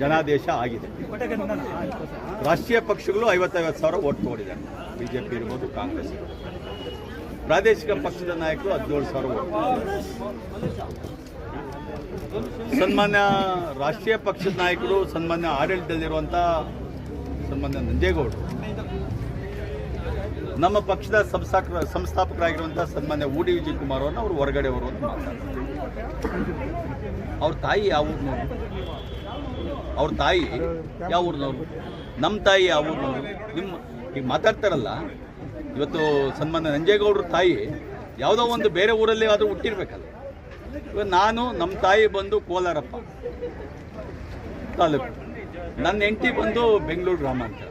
ಜನಾದೇಶ ಆಗಿದೆ. ರಾಷ್ಟ್ರೀಯ ಪಕ್ಷಗಳು ಐವತ್ತೈವತ್ತು ಸಾವಿರ ಓಟ್ ತಗೊಂಡಿದ್ದಾರೆ ಬಿಜೆಪಿ ಇರ್ಬೋದು, ಕಾಂಗ್ರೆಸ್ ಪ್ರಾದೇಶಿಕ ಪಕ್ಷದ ನಾಯಕರು ಹದಿನೇಳು ಸಾವಿರ ಓಟ್ ಸನ್ಮಾನ್ಯ ರಾಷ್ಟ್ರೀಯ ಪಕ್ಷದ ನಾಯಕರು, ಸನ್ಮಾನ್ಯ ಆಡಳಿತದಲ್ಲಿರುವಂಥ ಸನ್ಮಾನ್ಯ ನಂಜೇಗೌಡರು. ನಮ್ಮ ಪಕ್ಷದ ಸಂಸ್ಥಾಕ ಸಂಸ್ಥಾಪಕರಾಗಿರುವಂಥ ಸನ್ಮಾನ್ಯ ಓ ವಿಜಯ್ ಕುಮಾರ್ ಅವ್ರನ್ನ ಅವರು ಹೊರಗಡೆ ಅಂತ ಮಾತಾಡ್ತಾರೆ. ಅವ್ರ ತಾಯಿ ಯಾವ ಊರಿನವರು? ಅವ್ರ ತಾಯಿ ಯಾವ ಊರ್ನವರು? ನಮ್ಮ ತಾಯಿ ಯಾವ ಊರಿನವರು? ನಿಮ್ಮ ಈಗ ಮಾತಾಡ್ತಾರಲ್ಲ, ಇವತ್ತು ಸನ್ಮಾನ್ಯ ನಂಜೇಗೌಡರ ತಾಯಿ ಯಾವುದೋ ಒಂದು ಬೇರೆ ಊರಲ್ಲಿ ಆದರೂ ಹುಟ್ಟಿರ್ಬೇಕಲ್ಲ. ಇವಾಗ ನಾನು ನಮ್ಮ ತಾಯಿ ಬಂದು ಕೋಲಾರಪ್ಪ ತಾಲೂಕು. ನನ್ನ ಹೆಂಡತಿ ಬಂದು ಬೆಂಗಳೂರು ಗ್ರಾಮಾಂತರ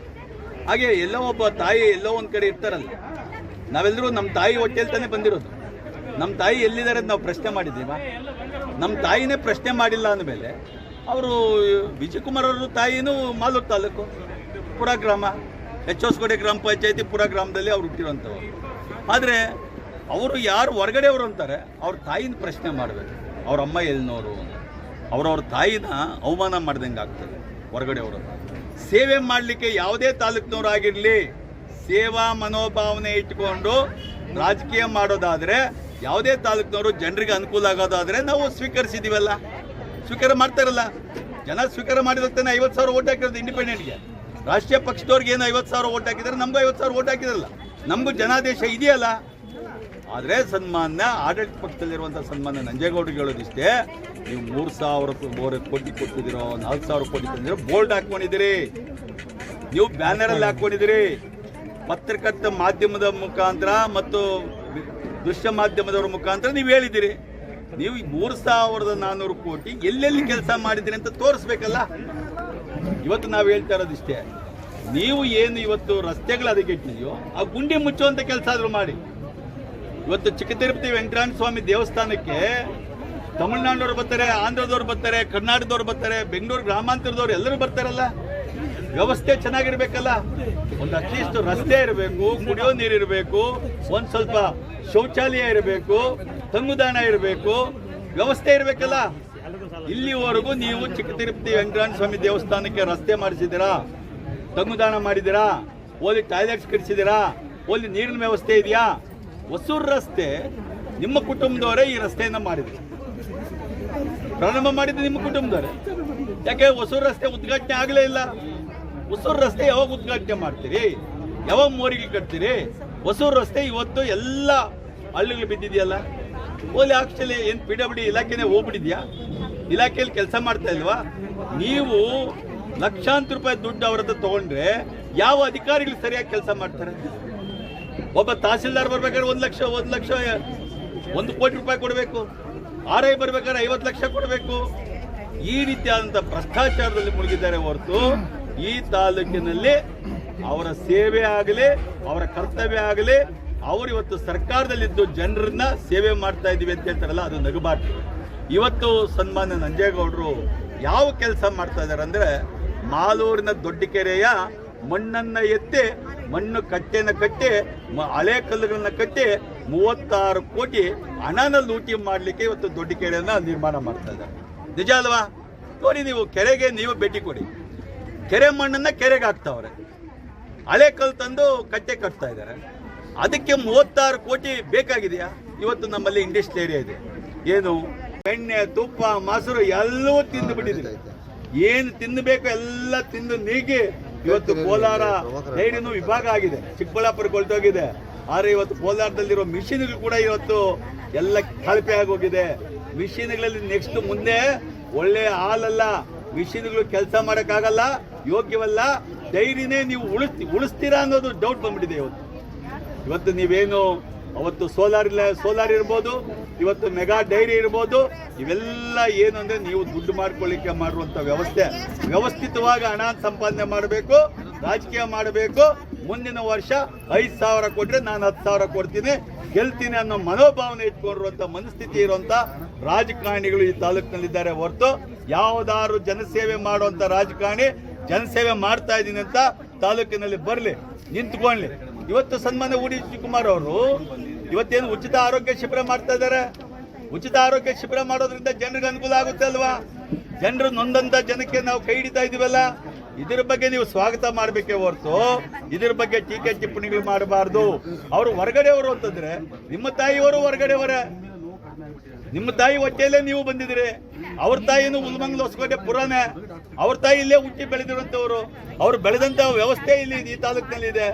ಹಾಗೆ ಎಲ್ಲೋ ಒಬ್ಬ ತಾಯಿ ಎಲ್ಲೋ ಒಂದು ಕಡೆ ಇರ್ತಾರಲ್ಲ ನಾವೆಲ್ಲರೂ ನಮ್ಮ ತಾಯಿ ಹೊಟ್ಟೆಲ್ ತಾನೇ ಬಂದಿರೋದು. ನಮ್ಮ ತಾಯಿ ಎಲ್ಲಿದ್ದಾರೆ ಅಂತ ನಾವು ಪ್ರಶ್ನೆ ಮಾಡಿದ್ದೀವ? ನಮ್ಮ ತಾಯಿನೇ ಪ್ರಶ್ನೆ ಮಾಡಿಲ್ಲ ಅಂದಮೇಲೆ ಅವರು ವಿಜಯಕುಮಾರ್ ಅವರು ತಾಯಿನೂ ಮಾಲೂರು ತಾಲೂಕು, ಪುರ ಗ್ರಾಮ, ಎಚ್ ಹೊಸಕೋಟೆ ಗ್ರಾಮ ಪಂಚಾಯತಿ ಪುರ ಗ್ರಾಮದಲ್ಲಿ ಅವ್ರು ಹುಟ್ಟಿರುವಂಥವ್ರು. ಆದರೆ ಅವರು ಯಾರು ಹೊರಗಡೆಯವರು ಅಂತಾರೆ, ಅವ್ರ ತಾಯಿನ ಪ್ರಶ್ನೆ ಮಾಡಬೇಕು. ಅವ್ರ ಅಮ್ಮ ಎಲ್ಲಿನವರು ಅವ್ರವ್ರ ತಾಯಿನ ಅವಮಾನ ಮಾಡ್ದಂಗೆ ಆಗ್ತದೆ ಹೊರಗಡೆಯವರು ಸೇವೆ ಮಾಡಲಿಕ್ಕೆ ಯಾವುದೇ ತಾಲೂಕಿನವರಾಗಿರಲಿ ಸೇವಾ ಮನೋಭಾವನೆ ಇಟ್ಕೊಂಡು ರಾಜಕೀಯ ಮಾಡೋದಾದರೆ ಯಾವುದೇ ತಾಲೂಕಿನವರು ಜನರಿಗೆ ಅನುಕೂಲ ಆಗೋದಾದರೆ ನಾವು ಸ್ವೀಕರಿಸಿದ್ದೀವಲ್ಲ ಸ್ವೀಕಾರ ಮಾಡ್ತಾರಲ್ಲ ಜನ ಸ್ವೀಕಾರ ಮಾಡಿದ್ರೆ ಐವತ್ತು ಸಾವಿರ ಓಟ್ ಹಾಕಿರೋದು ಇಂಡಿಪೆಂಡೆಂಟ್ಗೆ ರಾಷ್ಟ್ರೀಯ ಪಕ್ಷದವ್ರಿಗೆ ಏನು ಐವತ್ತು ಸಾವಿರ ಓಟ್ ಹಾಕಿದ್ದಾರೆ, ನಮಗೂ ಐವತ್ತು ಸಾವಿರ ಓಟ್ ಹಾಕಿದ್ರಲ್ಲ. ನಮಗೂ ಜನಾದೇಶ ಇದೆಯಲ್ಲ. ಆದರೆ ಸನ್ಮಾನ ಆಡಳಿತ ಪಕ್ಷದಲ್ಲಿರುವಂಥ ಸನ್ಮಾನ ನಂಜೇಗೌಡರಿಗೆ ಹೇಳೋದಿಷ್ಟೇ ನೀವು ಮೂರು ಸಾವಿರ ಮೂರು ಕೋಟಿ ಕೊಟ್ಟಿದ್ದೀರೋ, ನಾಲ್ಕು ಸಾವಿರ ಕೋಟಿ ಕೊಟ್ಟಿದ್ದೀರೋ ಬೋರ್ಡ್ ಹಾಕ್ಕೊಂಡಿದ್ದೀರಿ. ನೀವು ಬ್ಯಾನರಲ್ಲಿ ಹಾಕ್ಕೊಂಡಿದ್ದೀರಿ. ಪತ್ರಕರ್ತ ಮಾಧ್ಯಮದ ಮುಖಾಂತರ ಮತ್ತು ದೃಶ್ಯ ಮಾಧ್ಯಮದವರ ಮುಖಾಂತರ ನೀವು ಹೇಳಿದ್ದೀರಿ. ನೀವು ಮೂರು ಸಾವಿರದ ನಾನ್ನೂರು ಕೋಟಿ ಎಲ್ಲೆಲ್ಲಿ ಕೆಲಸ ಮಾಡಿದ್ದೀರಿ ಅಂತ ತೋರಿಸ್ಬೇಕಲ್ಲ? ಇವತ್ತು ನಾವು ಹೇಳ್ತಾ ಇರೋದಿಷ್ಟೇ. ನೀವು ಏನು ಇವತ್ತು ರಸ್ತೆಗಳು ಅದಕ್ಕೆ ಇಟ್ಟಿದೆಯೋ ಆ ಗುಂಡಿ ಮುಚ್ಚುವಂಥ ಕೆಲಸ ಆದರೂ ಮಾಡಿ. ಇವತ್ತು ಚಿಕ್ಕ ತಿರುಪತಿ ವೆಂಕಟರಾಮ ಸ್ವಾಮಿ ದೇವಸ್ಥಾನಕ್ಕೆ ತಮಿಳ್ನಾಡವ್ರು ಬರ್ತಾರೆ, ಆಂಧ್ರದವ್ರು ಬರ್ತಾರೆ, ಕರ್ನಾಟಕದವ್ರು ಬರ್ತಾರೆ, ಬೆಂಗಳೂರು ಗ್ರಾಮಾಂತರದವ್ರು ಎಲ್ಲರೂ ಬರ್ತಾರಲ್ಲ? ವ್ಯವಸ್ಥೆ ಚೆನ್ನಾಗಿರ್ಬೇಕಲ್ಲ? ಒಂದು ಅಟ್ಲೀಸ್ಟ್ ರಸ್ತೆ ಇರಬೇಕು, ಕುಡಿಯೋ ನೀರು ಇರಬೇಕು, ಒಂದು ಸ್ವಲ್ಪ ಶೌಚಾಲಯ ಇರಬೇಕು, ತಂಗುದಾಣ ಇರಬೇಕು, ವ್ಯವಸ್ಥೆ ಇರಬೇಕಲ್ಲ? ಇಲ್ಲಿವರೆಗೂ ನೀವು ಚಿಕ್ಕ ತಿರುಪತಿ ವೆಂಕಟರಾಮ ಸ್ವಾಮಿ ದೇವಸ್ಥಾನಕ್ಕೆ ರಸ್ತೆ ಮಾಡಿಸಿದ್ದೀರಾ? ತಂಗುದಾಣ ಮಾಡಿದ್ದೀರಾ? ಓಲಿ ಟಾಯ್ಲೆಟ್ಸ್ ಕಟ್ಟಿಸಿದಿರಾ ಓಲಿ ನೀರಿನ ವ್ಯವಸ್ಥೆ ಇದೆಯಾ? ಹೊಸೂರು ರಸ್ತೆ ನಿಮ್ಮ ಕುಟುಂಬದವರೇ ಈ ರಸ್ತೆಯನ್ನು ಮಾಡಿದ್ರು. ಪ್ರಾರಂಭ ಮಾಡಿದ್ದು ನಿಮ್ಮ ಕುಟುಂಬದವರೇ. ಯಾಕೆ ಹೊಸೂರು ರಸ್ತೆ ಉದ್ಘಾಟನೆ ಆಗಲೇ ಇಲ್ಲ? ಹೊಸೂರು ರಸ್ತೆ ಯಾವಾಗ ಉದ್ಘಾಟನೆ ಮಾಡ್ತೀರಿ? ಯಾವಾಗ ಮೋರಿಗೆ ಕಟ್ತೀರಿ? ಹೊಸೂರು ರಸ್ತೆ ಇವತ್ತು ಎಲ್ಲ ಹಳ್ಳಿಗಳು ಬಿದ್ದಿದೆಯಲ್ಲ? ಓಲಿ ಆಕ್ಚುಲಿ ಏನು ಪಿ ಡಬ್ಲ್ಯೂ ಇಲಾಖೆನೇ ಹೋಗ್ಬಿಟ್ಟಿದ್ಯಾ? ಇಲಾಖೆಯಲ್ಲಿ ಕೆಲಸ ಮಾಡ್ತಾ ಇಲ್ವಾ? ನೀವು ಲಕ್ಷಾಂತರ ರೂಪಾಯಿ ದುಡ್ಡು ಅವ್ರ ಹತ್ರ ತಗೊಂಡ್ರೆ ಯಾವ ಅಧಿಕಾರಿಗಳು ಸರಿಯಾಗಿ ಕೆಲಸ ಮಾಡ್ತಾರೆ? ಒಬ್ಬ ತಹಸೀಲ್ದಾರ್ ಬರ್ಬೇಕಾದ್ರೆ ಒಂದು ಲಕ್ಷ ಒಂದು ಲಕ್ಷ, ಒಂದು ಕೋಟಿ ರೂಪಾಯಿ ಕೊಡಬೇಕು. ಆರ್ ಐ ಬರ್ಬೇಕಾದ್ರೆ ಐವತ್ತು ಲಕ್ಷ ಕೊಡಬೇಕು. ಈ ರೀತಿಯಾದಂಥ ಭ್ರಷ್ಟಾಚಾರದಲ್ಲಿ ಮುಳುಗಿದ್ದಾರೆ ಹೊರತು ಈ ತಾಲೂಕಿನಲ್ಲಿ ಅವರ ಸೇವೆ ಆಗಲಿ, ಅವರ ಕರ್ತವ್ಯ ಆಗಲಿ, ಅವರು ಇವತ್ತು ಸರ್ಕಾರದಲ್ಲಿದ್ದು ಜನರನ್ನ ಸೇವೆ ಮಾಡ್ತಾ ಇದ್ದೀವಿ ಅಂತ ಹೇಳ್ತಾರಲ್ಲ, ಅದು ನಗಬಾರ್ದು. ಇವತ್ತು ಸನ್ಮಾನ್ಯ ನಂಜೇಗೌಡರು ಯಾವ ಕೆಲಸ ಮಾಡ್ತಾ ಇದ್ದಾರೆ ಅಂದರೆ ಮಾಲೂರಿನ ದೊಡ್ಡಕೆರೆಯ ಮಣ್ಣನ್ನ ಎತ್ತಿ, ಮಣ್ಣು ಕಟ್ಟೆನ ಕಟ್ಟಿ ಹಳೆ ಕಲ್ಲುಗಳನ್ನ ಕಟ್ಟಿ ಮೂವತ್ತಾರು ಕೋಟಿ ಹಣನ ಲೂಟಿ ಮಾಡಲಿಕ್ಕೆ ಇವತ್ತು ದೊಡ್ಡ ಕೆರೆಯನ್ನ ನಿರ್ಮಾಣ ಮಾಡ್ತಾ ಇದ್ದಾರೆ. ನಿಜ ಅಲ್ವಾ? ನೋಡಿ ನೀವು ಕೆರೆಗೆ ನೀವು ಭೇಟಿ ಕೊಡಿ. ಕೆರೆ ಮಣ್ಣನ್ನ ಕೆರೆಗೆ ಹಾಕ್ತಾವ್ರೆ. ಹಳೆ ಕಲ್ಲು ತಂದು ಕಟ್ಟೆ ಕಟ್ತಾ ಇದ್ದಾರೆ. ಅದಕ್ಕೆ ಮೂವತ್ತಾರು ಕೋಟಿ ಬೇಕಾಗಿದೆಯಾ? ಇವತ್ತು ನಮ್ಮಲ್ಲಿ ಇಂಡಸ್ಟ್ರಿ ಏರಿಯಾ ಇದೆ. ಏನು? ಬೆಣ್ಣೆ ತುಪ್ಪ ಮೊಸರು ಎಲ್ಲವೂ ತಿಂದು ಬಿಟ್ಟಿದ್ದೀವಿ. ಏನು ತಿನ್ನಬೇಕು ಎಲ್ಲ ತಿಂದು ನೀಗಿ ಇವತ್ತು ಕೋಲಾರ ರೈಡಿನ ವಿಭಾಗ ಆಗಿದೆ. ಚಿಕ್ಕಬಳ್ಳಾಪುರಕ್ಕೆ ಹೊರಟೋಗಿದೆ. ಆದರೆ ಇವತ್ತು ಕೋಲಾರದಲ್ಲಿರೋ ಮಿಷಿನ್ಗಳು ಕೂಡ ಇವತ್ತು ಎಲ್ಲ ಕಳಪೆ ಆಗೋಗಿದೆ. ಮಿಷಿನ್ಗಳಲ್ಲಿ ನೆಕ್ಸ್ಟ್ ಮುಂದೆ ಒಳ್ಳೆ ಹಾಲಲ್ಲ, ಮಿಷಿನ್ಗಳು ಕೆಲಸ ಮಾಡೋಕ್ಕಾಗಲ್ಲ, ಯೋಗ್ಯವಲ್ಲ, ಡೈರಿನೇ ನೀವು ಉಳಿಸ್ತಿ ಉಳಿಸ್ತೀರಾ ಅನ್ನೋದು ಡೌಟ್ ಬಂದ್ಬಿಟ್ಟಿದೆ ಇವತ್ತು. ಇವತ್ತು ನೀವೇನು ಅವತ್ತು ಸೋಲಾರ್ ಇಲ್ಲ, ಸೋಲಾರ್ ಇರ್ಬೋದು, ಇವತ್ತು ಮೆಗಾ ಡೈರಿ ಇರ್ಬೋದು, ಇವೆಲ್ಲ ಏನು ಅಂದ್ರೆ ನೀವು ದುಡ್ಡು ಮಾಡ್ಕೊಳ್ಳಿಕ್ಕೆ ಮಾಡುವಂತ ವ್ಯವಸ್ಥೆ. ವ್ಯವಸ್ಥಿತವಾಗಿ ಹಣ ಸಂಪಾದನೆ ಮಾಡಬೇಕು. ರಾಜಕೀಯ ಮಾಡಬೇಕು. ಮುಂದಿನ ವರ್ಷ ಐದು ಸಾವಿರ ಕೊಟ್ಟರೆ ನಾನು ಹತ್ತು ಸಾವಿರ ಕೊಡ್ತೀನಿ. ಗೆಲ್ತೀನಿ ಅನ್ನೋ ಮನೋಭಾವನೆ ಇಟ್ಕೊಂಡಿರುವಂಥ ಮನಸ್ಥಿತಿ ಇರುವಂಥ ರಾಜಕಾರಣಿಗಳು ಈ ತಾಲೂಕಿನಲ್ಲಿದ್ದಾರೆ ಹೊರತು ಯಾವುದಾದ್ರು ಜನಸೇವೆ ಮಾಡುವಂಥ ರಾಜಕಾರಣಿ ಜನಸೇವೆ ಮಾಡ್ತಾ ಇದ್ದೀನಿ ಅಂತ ತಾಲೂಕಿನಲ್ಲಿ ಬರಲಿ, ನಿಂತ್ಕೊಳ್ಳಿ. ಇವತ್ತು ಸನ್ಮಾನ್ಯ ಉಡಿ ಶಿವಕುಮಾರ್ ಅವರು ಇವತ್ತೇನು ಉಚಿತ ಆರೋಗ್ಯ ಶಿಬಿರ ಮಾಡ್ತಾ ಇದ್ದಾರೆ. ಉಚಿತ ಆರೋಗ್ಯ ಶಿಬಿರ ಮಾಡೋದ್ರಿಂದ ಜನರಿಗೆ ಅನುಕೂಲ ಆಗುತ್ತೆ ಅಲ್ವಾ? ಜನರು ನೊಂದಂತ ಜನಕ್ಕೆ ನಾವು ಕೈ ಹಿಡಿತಾ ಇದೀವಲ್ಲ? ಇದ್ರ ಬಗ್ಗೆ ನೀವು ಸ್ವಾಗತ ಮಾಡಬೇಕೇ ಹೊರತು, ಇದ್ರ ಬಗ್ಗೆ ಟೀಕೆ ಟಿಪ್ಪಣಿಗಳು ಮಾಡಬಾರ್ದು. ಅವರು ಹೊರಗಡೆಯವರು ಅಂತಂದ್ರೆ, ನಿಮ್ಮ ತಾಯಿಯವರು ಹೊರಗಡೆಯವರ. ನಿಮ್ಮ ತಾಯಿ ಹೊಟ್ಟೆಯಲ್ಲೇ ನೀವು ಬಂದಿದ್ದೀರಿ. ಅವ್ರ ತಾಯಿನೂ ಉಲ್ಮಂಗ್ಲ ಹೊಸಕೋಟೆ ಪುರಾಣ ಅವ್ರ ತಾಯಿ ಇಲ್ಲೇ ಹುಟ್ಟಿ ಬೆಳೆದಿರುವಂತವ್ರು ಅವ್ರು ಬೆಳೆದಂತ ವ್ಯವಸ್ಥೆ ಇಲ್ಲಿ ಈ ತಾಲೂಕಿನಲ್ಲಿ ಇದೆ.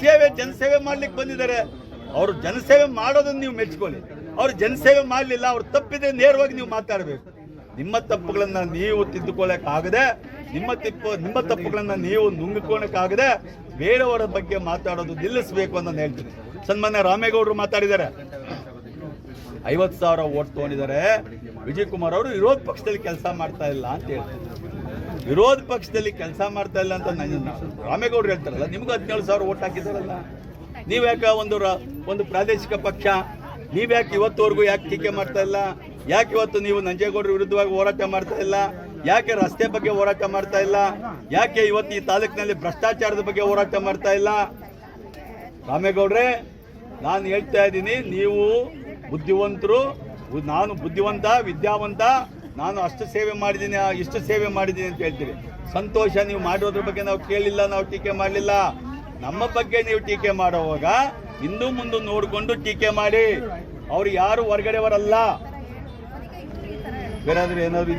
ಸೇವೆ, ಜನಸೇವೆ ಮಾಡ್ಲಿಕ್ಕೆ ಬಂದಿದ್ದಾರೆ. ಅವರು ಜನಸೇವೆ ಮಾಡೋದನ್ನ ನೀವು ಮೆಚ್ಕೊಳ್ಳಿ. ಅವ್ರು ಜನಸೇವೆ ಮಾಡಲಿಲ್ಲ, ಅವ್ರು ತಪ್ಪಿದೆ, ನೇರವಾಗಿ ನೀವು ಮಾತಾಡಬೇಕು. ನಿಮ್ಮ ತಪ್ಪುಗಳನ್ನ ನೀವು ತಿದ್ದುಕೊಳ್ಳಕ್ಕಾಗದೆ, ನಿಮ್ಮ ತಿಪ್ಪು, ನಿಮ್ಮ ತಪ್ಪುಗಳನ್ನ ನೀವು ನುಂಗಿಕೊಳ್ಳಕ್ಕಾಗದೆ ಬೇರೆಯವರ ಬಗ್ಗೆ ಮಾತಾಡೋದು ನಿಲ್ಲಿಸಬೇಕು ಅಂತ ಹೇಳ್ತೀನಿ. ಸನ್ಮಾನ್ಯ ರಾಮೇಗೌಡರು ಮಾತಾಡಿದ್ದಾರೆ. ಐವತ್ತು ಸಾವಿರ ಓಟ್ ತಗೊಂಡಿದ್ದಾರೆ. ವಿಜಯ್ ಕುಮಾರ್ ಅವರು ವಿರೋಧ ಪಕ್ಷದಲ್ಲಿ ಕೆಲಸ ಮಾಡ್ತಾ ಇಲ್ಲ ಅಂತ ಹೇಳ್ತಾರೆ. ವಿರೋಧ ಪಕ್ಷದಲ್ಲಿ ಕೆಲಸ ಮಾಡ್ತಾ ಇಲ್ಲ ಅಂತ ನನ್ನ ರಾಮೇಗೌಡರು ಹೇಳ್ತಾರಲ್ಲ, ನಿಮ್ಗೆ ಹದಿನೇಳು ಸಾವಿರ ಓಟ್ ಹಾಕಿದಾರಲ್ಲ ನೀವ್ಯಾಕೆ ಒಂದು ಒಂದು ಪ್ರಾದೇಶಿಕ ಪಕ್ಷ? ನೀವ್ಯಾಕೆ ಇವತ್ತುವರೆಗೂ ಯಾಕೆ ಟೀಕೆ ಮಾಡ್ತಾ ಇಲ್ಲ? ಯಾಕೆ ಇವತ್ತು ನೀವು ನಂಜೇಗೌಡರ ವಿರುದ್ಧವಾಗಿ ಹೋರಾಟ ಮಾಡ್ತಾ ಇಲ್ಲ? ಯಾಕೆ ರಸ್ತೆ ಬಗ್ಗೆ ಹೋರಾಟ ಮಾಡ್ತಾ ಇಲ್ಲ? ಯಾಕೆ ಇವತ್ತು ಈ ತಾಲೂಕಿನಲ್ಲಿ ಭ್ರಷ್ಟಾಚಾರದ ಬಗ್ಗೆ ಹೋರಾಟ ಮಾಡ್ತಾ ಇಲ್ಲ? ರಾಮೇಗೌಡ್ರೆ, ನಾನು ಹೇಳ್ತಾ ಇದ್ದೀನಿ, ನೀವು ಬುದ್ಧಿವಂತರು, ನಾನು ಬುದ್ಧಿವಂತ, ವಿದ್ಯಾವಂತ, ನಾನು ಅಷ್ಟು ಸೇವೆ ಮಾಡಿದ್ದೀನಿ ಇಷ್ಟು ಸೇವೆ ಮಾಡಿದ್ದೀನಿ ಅಂತ ಹೇಳ್ತೀರಿ. ಸಂತೋಷ, ನೀವು ಮಾಡೋದ್ರ ಬಗ್ಗೆ ನಾವು ಕೇಳಿಲ್ಲ, ನಾವು ಟೀಕೆ ಮಾಡಲಿಲ್ಲ. ನಮ್ಮ ಬಗ್ಗೆ ನೀವು ಟೀಕೆ ಮಾಡುವಾಗ ಹಿಂದೂ ಮುಂದೆ ನೋಡಿಕೊಂಡು ಟೀಕೆ ಮಾಡಿ. ಅವ್ರು ಯಾರು ಹೊರಗಡೆಯವರಲ್ಲ? Gracias,